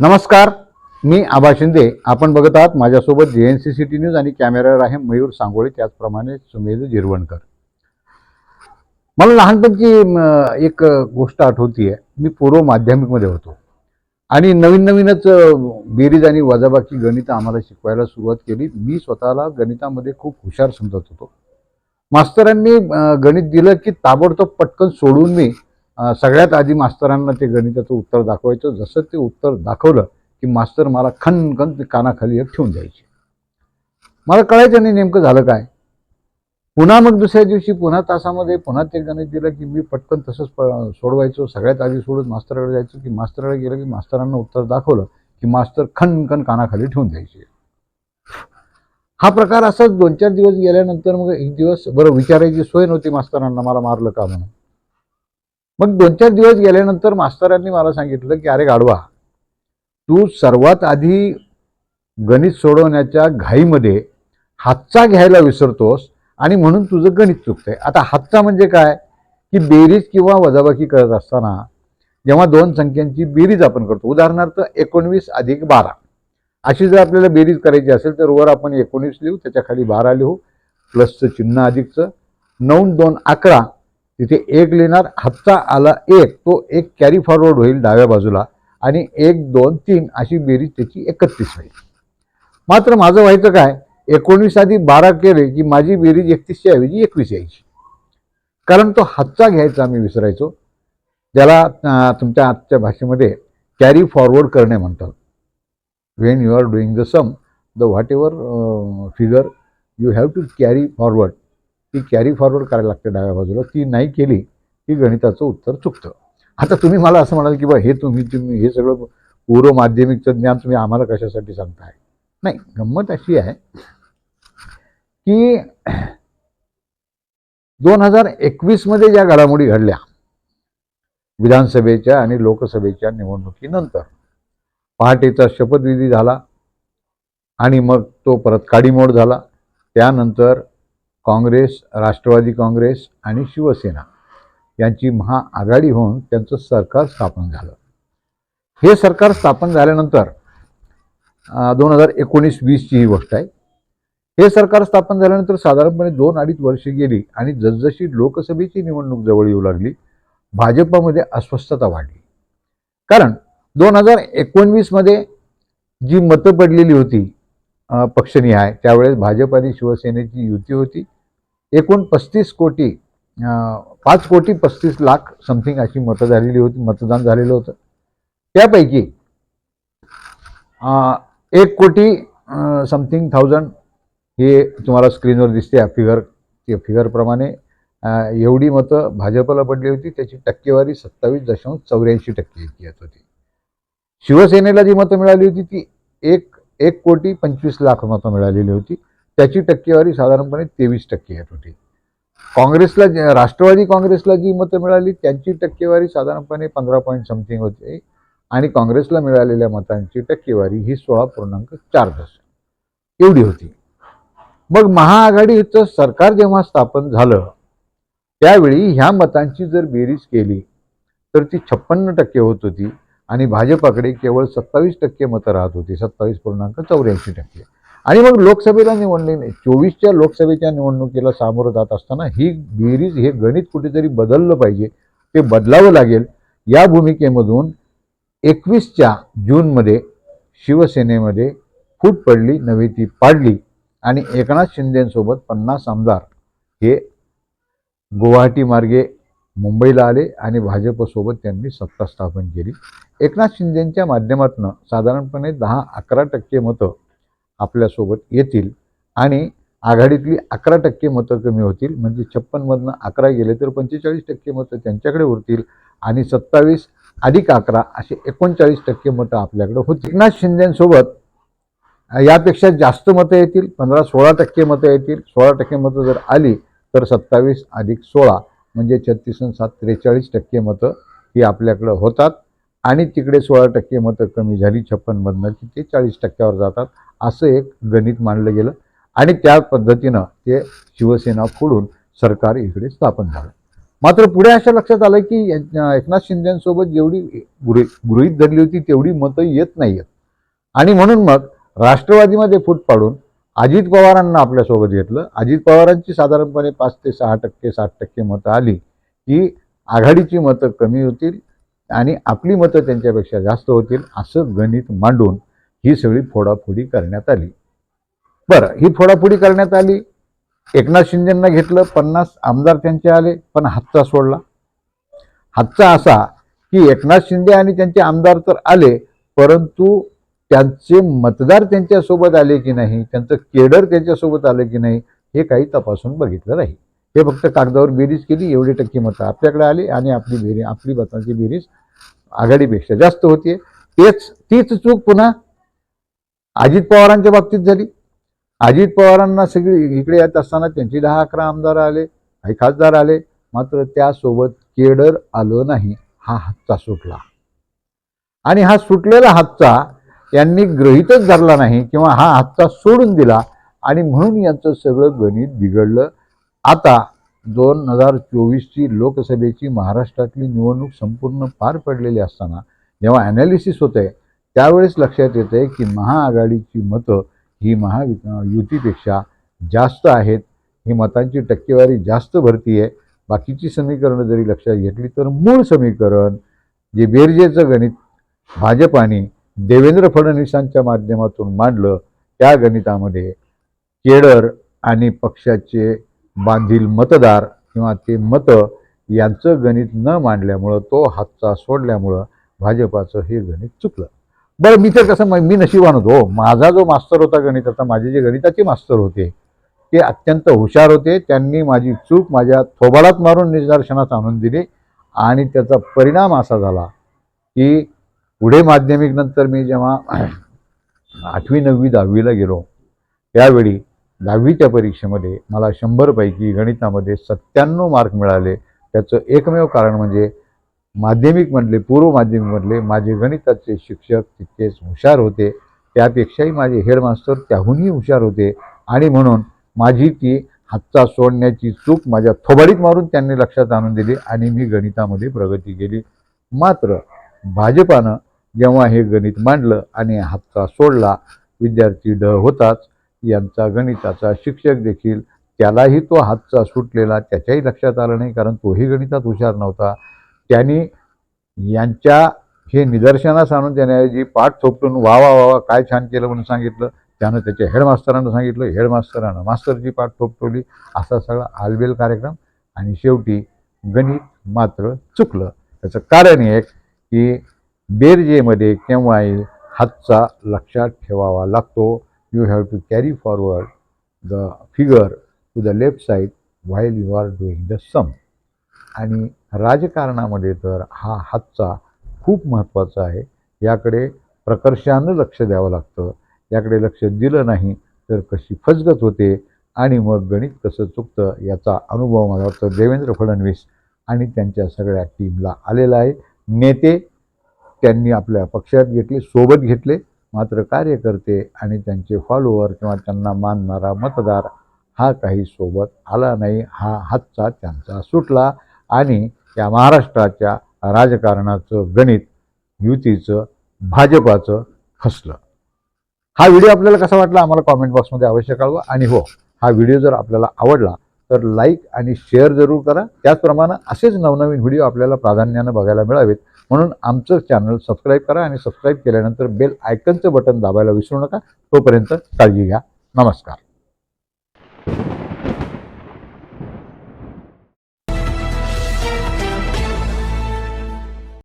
नमस्कार मी आबा शिंदे. आपण बघत आहात माझ्यासोबत जे N C C T news आणि कॅमेरावर आहे मयूर सांगोळे त्याचप्रमाणे सुमेध जिरवणकर. मला लहानपणची एक गोष्ट आठवती आहे मी पूर्व माध्यमिकमध्ये होतो. आणि नवीन नवीनच बेरीज आणि वजाबाकी गणितं आम्हाला शिकवायला सुरुवात केली. मी स्वतःला गणितामध्ये खूप हुशार समजत होतो. मास्तरांनी गणित दिलं की ताबडतोब पटकन सोडून मी सगळ्यात आधी मास्तरांना ते गणिताचं उत्तर दाखवायचं. जसं ते उत्तर दाखवलं की मास्तर मला खनखन ते कानाखाली एक ठेवून द्यायचे. मला कळायचं नाही नेमकं झालं काय. पुन्हा मग दुसऱ्या दिवशी पुन्हा तासामध्ये पुन्हा ते गणित दिलं की मी पटकन तसंच सोडवायचो. सगळ्यात आधी सोडून मास्तराकडे जायचो की मास्तराकडे गेलं की मास्तरांना उत्तर दाखवलं की मास्तर खनखन कानाखाली ठेवून द्यायचे. हा प्रकार असाच दोन चार दिवस गेल्यानंतर मग एक दिवस बरं विचारायची सोय नव्हती मास्तरांना मला मारलं का म्हणून. मग दोन चार दिवस गेल्यानंतर मास्तरांनी मला सांगितलं की अरे गाडवा तू सर्वात आधी गणित सोडवण्याच्या घाईमध्ये हातचा घ्यायला विसरतोस आणि म्हणून तुझं गणित चुकतंय. आता हातचा म्हणजे काय? की बेरीज किंवा वजाबाकी करत असताना जेव्हा दोन संख्यांची बेरीज आपण करतो उदाहरणार्थ एकोणवीस अधिक बारा. अशी जर आपल्याला बेरीज करायची असेल तर वर आपण एकोणीस लिहू त्याच्याखाली बारा लिहू प्लसचं चिन्ह अधिकचं नऊ दोन अकरा तिथे एक लिहिणार हातचा आला एक तो एक कॅरी फॉरवर्ड होईल डाव्या बाजूला आणि एक दोन तीन अशी बेरीज त्याची एकत्रीस होईल. मात्र माझं व्हायचं काय एकोणीस आधी बारा केले की माझी बेरीज एकतीसच्या ऐवजी एकवीस यायची. कारण तो हातचा घ्यायचा मी विसरायचो ज्याला तुमच्या आजच्या भाषेमध्ये कॅरी फॉरवर्ड करणे म्हणतात. When you are doing the sum the whatever figure you have to carry forward ती कॅरी फॉरवर्ड करायला लागते डाव्या बाजूला. ती नाही केली की गणिताचं उत्तर चुकतं. आता तुम्ही मला असं म्हणाल की बा हे तुम्ही तुम्ही हे सगळं पूर्व माध्यमिकचं ज्ञान तुम्ही आम्हाला कशासाठी सांगताय? नाही गंमत अशी आहे की दोन हजार एकवीसमध्ये ज्या घडामोडी घडल्या विधानसभेच्या आणि लोकसभेच्या निवडणुकीनंतर पहाटेचा शपथविधी झाला आणि मग तो परत काडीमोड झाला. त्यानंतर काँग्रेस राष्ट्रवादी काँग्रेस आणि शिवसेना यांची महाआघाडी होऊन त्यांचं सरकार स्थापन झालं. हे सरकार स्थापन झाल्यानंतर दोन हजार एकोणीस वीसची ही गोष्ट आहे. हे सरकार स्थापन झाल्यानंतर साधारणपणे दोन अडीच वर्षे गेली आणि जसजशी लोकसभेची निवडणूक जवळ येऊ लागली भाजपमध्ये अस्वस्थता वाढली. कारण दोन हजार एकोणवीसमध्ये जी मतं पडलेली होती पक्षनिहाय त्यावेळेस भाजप आणि शिवसेनेची युती होती. एकूण पस्तीस कोटी पाच कोटी पस्तीस लाख समथिंग अशी मतं झालेली होती मतदान झालेलं होतं. त्यापैकी एक कोटी समथिंग थाउजंड हे तुम्हाला स्क्रीनवर दिसते या फिगर त्या फिगरप्रमाणे एवढी मतं भाजपला पडली होती त्याची टक्केवारी सत्तावीस दशांश चौऱ्याऐंशी टक्के इतकी येत होती. शिवसेनेला जी मतं मिळाली होती ती एक एक कोटी पंचवीस लाख मतं मिळालेली होती. त्याची टक्केवारी साधारणपणे तेवीस टक्के आहेत होती. काँग्रेसला जे- राष्ट्रवादी काँग्रेसला जी मतं मिळाली त्यांची टक्केवारी साधारणपणे पंधरा पॉईंट समथिंग होते आणि काँग्रेसला मिळालेल्या मतांची टक्केवारी ही सोळा पूर्णांक चार दश एवढी होती. मग महाआघाडीचं सरकार जेव्हा स्थापन झालं त्यावेळी ह्या मतांची जर बेरीज केली तर ती छप्पन्न टक्के होत होती आणि भाजपाकडे केवळ सत्तावीस टक्के मतं राहत होती सत्तावीस पूर्णांक चौऱ्याऐंशी टक्के. आणि मग लोकसभेला निवडले चोवीसच्या लोकसभेच्या निवडणुकीला सामोरं जात असताना ही बेरीज हे गणित कुठेतरी बदललं पाहिजे. ते बदलावं लागेल. या भूमिकेमधून एकवीसच्या जूनमध्ये शिवसेनेमध्ये फूट पडली नवी ती पाडली. आणि एकनाथ शिंदेसोबत पन्नास आमदार हे गुवाहाटी मार्गे मुंबईला आले आणि भाजपसोबत त्यांनी सत्ता स्थापन केली. एकनाथ शिंदेच्या माध्यमातून साधारणपणे दहा अकरा टक्के मतं आपल्यासोबत येतील आणि आघाडीतली अकरा टक्के मतं कमी होतील. म्हणजे छप्पनमधनं अकरा गेले तर पंचेचाळीस टक्के मतं त्यांच्याकडे उरतील आणि सत्तावीस अधिक अकरा असे एकोणचाळीस टक्के मतं आपल्याकडे होतील. एकनाथ शिंदेसोबत यापेक्षा जास्त मतं येतील. पंधरा सोळा टक्के मतं येतील. सोळा टक्के मतं जर आली तर सत्तावीस अधिक सोळा म्हणजे छत्तीस आणि सात त्रेचाळीस टक्के मतं ही आपल्याकडं होतात. आणि तिकडे सोळा टक्के मतं कमी झाली छप्पनमधनं की ते चाळीस टक्क्यावर जातात. असं एक गणित मांडलं गेलं. आणि त्या पद्धतीनं ते शिवसेना फोडून सरकार इकडे स्थापन झालं. मात्र पुढे अशा लक्षात आलं की एकनाथ शिंदेसोबत जेवढी गृही गृहीत धरली होती तेवढी मतं येत नाही आहेत आणि म्हणून मग राष्ट्रवादीमध्ये फूट पाडून अजित पवारांना आपल्यासोबत घेतलं. अजित पवारांची साधारणपणे पाच ते सहा टक्के सात टक्के मतं आली की आघाडीची मतं कमी होतील आणि आपली मतं त्यांच्यापेक्षा जास्त होतील असं गणित मांडून ही सगळी फोडाफोडी करण्यात आली. बरं ही फोडाफोडी करण्यात आली. एकनाथ शिंदेंना घेतलं पन्नास आमदार त्यांचे आले पण हातचा सोडला. हातचा असा की एकनाथ शिंदे आणि त्यांचे आमदार तर आले परंतु त्यांचे मतदार त्यांच्यासोबत आले की नाही त्यांचं केडर त्यांच्यासोबत आलं की नाही हे काही तपासून बघितलं नाही. हे फक्त कागदावर बेरीज केली एवढी टक्के मतं आपल्याकडे आली आणि आपली बेरी आपली मतांची बेरीज आघाडीपेक्षा जास्त होती तेच तीच चूक पुन्हा अजित पवारांच्या बाबतीत झाली. अजित पवारांना सगळी इकडे येत असताना त्यांची दहा अकरा आमदार आले काही खासदार आले. मात्र त्यासोबत केडर आलं नाही. हा हातचा सुटला. आणि हा सुटलेला हातचा यांनी गृहीतच धरला नाही किंवा हा हातचा सोडून दिला आणि म्हणून यांचं सगळं गणित बिघडलं. आता दोन हजार चोवीसची लोकसभेची महाराष्ट्रातली निवडणूक संपूर्ण पार पडलेली असताना जेव्हा ॲनालिसिस होत आहे त्यावेळेस लक्षात येते आहे की महाआघाडीची मतं ही महावि युतीपेक्षा जास्त आहेत. ही मतांची टक्केवारी जास्त भरती आहे. बाकीची समीकरणं जरी लक्षात घेतली तर मूळ समीकरण जे बेरजेचं गणित भाजपाने देवेंद्र फडणवीसांच्या माध्यमातून मांडलं त्या गणितामध्ये केडर आणि पक्षाचे बांधील मतदार किंवा ते मतं यांचं गणित न मांडल्यामुळं तो हातचा सोडल्यामुळं भाजपाचं हे गणित चुकलं. बरं मी तर कसं मी नशिबान होतो. माझा जो मास्तर होता गणिताचा माझे जे गणिताचे मास्तर होते ते अत्यंत हुशार होते. त्यांनी माझी चूक माझ्या थोबाडात मारून निदर्शनास आणून दिली आणि त्याचा परिणाम असा झाला की पुढे माध्यमिक नंतर मी जेव्हा आठवी नववी दहावीला गेलो त्यावेळी दहावीच्या परीक्षेमध्ये मला शंभरपैकी गणितामध्ये सत्त्याण्णव मार्क मिळाले. त्याचं एकमेव कारण म्हणजे माध्यमिकमधले पूर्व माध्यमिकमधले माझे गणिताचे शिक्षक तितकेच हुशार होते. त्यापेक्षाही माझे हेडमास्टर त्याहूनही हुशार होते. आणि म्हणून माझी ती हातचा सोडण्याची चूक माझ्या थोबाडीत मारून त्यांनी लक्षात आणून दिली आणि मी गणितामध्ये प्रगती केली. मात्र भाजपानं जेव्हा हे गणित मांडलं आणि हातचा सोडला विद्यार्थी ड होताच. यांचा गणिताचा शिक्षक देखील त्यालाही तो हातचा सुटलेला त्याच्याही लक्षात आलं नाही कारण तोही गणितात हुशार नव्हता. त्यांनी यांच्या हे निदर्शनास आणून त्याने पाठ थोपटून वा वा वा वा काय छान केलं म्हणून सांगितलं त्यानं त्याच्या हेडमास्तरांना सांगितलं हेडमास्तरानं मास्तरची पाठ थोपटवली असा सगळा आलबेल कार्यक्रम. आणि शेवटी गणित मात्र चुकलं. त्याचं कारण एक की बेरजेमध्ये केव्हाही हातचा लक्षात ठेवावा लागतो. You have to carry forward the figure to the left side while you are doing the sum आणि राजकारणामध्ये तर हा हातचा खूप महत्त्वाचा आहे. याकडे प्रकर्षानं लक्ष द्यावं लागतं. याकडे लक्ष दिलं नाही तर कशी फसगत होते आणि मग गणित कसं चुकतं याचा अनुभव मला वाटतं देवेंद्र फडणवीस आणि त्यांच्या सगळ्या टीमला आलेला आहे. नेते त्यांनी आपल्या पक्षात घेतले सोबत घेतले मात्र कार्यकर्ते आणि त्यांचे फॉलोअर किंवा त्यांना मानणारा मतदार हा काही सोबत आला नाही. हा हातचा त्यांचा सुटला आणि या महाराष्ट्राच्या राजकारणाचं गणित युतीचं भाजपाचं खसलं. हा व्हिडिओ आपल्याला कसा वाटला आम्हाला कॉमेंट बॉक्समध्ये अवश्य कळवा. आणि हो हा व्हिडिओ जर आपल्याला आवडला तर लाईक आणि शेअर जरूर करा. त्याचप्रमाणे असेच नवनवीन व्हिडिओ आपल्याला प्राधान्यानं बघायला मिळावेत. म्हणून आमचं चॅनल सबस्क्राईब करा आणि सबस्क्राईब केल्यानंतर बेल आयकनचं बटन दाबायला विसरू नका. तोपर्यंत काळजी घ्या. नमस्कार.